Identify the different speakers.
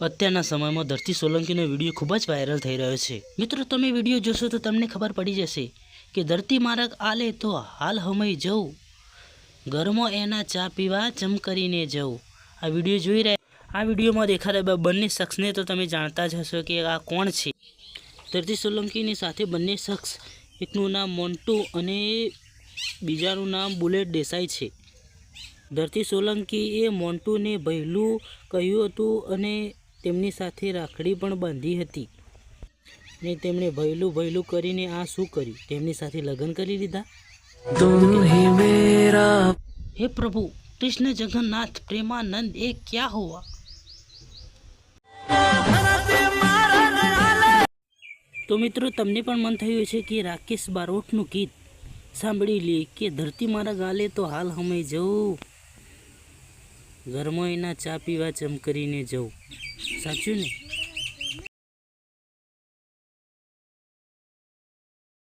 Speaker 1: અત્યારના સમયમાં ધરતી સોલંકીનો વીડિયો ખૂબ જ વાયરલ થઈ રહ્યો છે. મિત્રો, તમે વીડિયો જોશો તો તમને ખબર પડી જશે કે ધરતી મારક આલે તો હાલ હમય જવું ઘરમાં એના ચા પીવા ચમ કરીને જવું આ વીડિયો જોઈ રહ્યા આ વિડીયોમાં દેખાતા બંને શખ્સને તો તમે જાણતા જ હશો કે આ કોણ છે. ધરતી સોલંકીની સાથે બંને શખ્સ, એકનું નામ મોન્ટુ અને બીજાનું નામ બુલેટ દેસાઈ છે. ધરતી સોલંકીએ મોન્ટુને ભહેલું કહ્યું હતું અને તેમની સાથે રાખડી પણ બાંધી હતી. ને તેમણે ભયલું ભયલું કરીને આ શું કર્યું? તેમની સાથે લગ્ન કરી લીધા? હે પ્રભુ કૃષ્ણ જગન્નાથ પ્રેમાનંદ એ ક્યાં હોવા? તો મિત્રો તમને પણ મન થયું છે કે રાકેશ બારોટનું ગીત સાંભળી લે કે ધરતી મારા ગાલે તો હાલ હમે જવું ઘરમાં એના ચા પીવા ચમકરીને જવું. સાચું ને?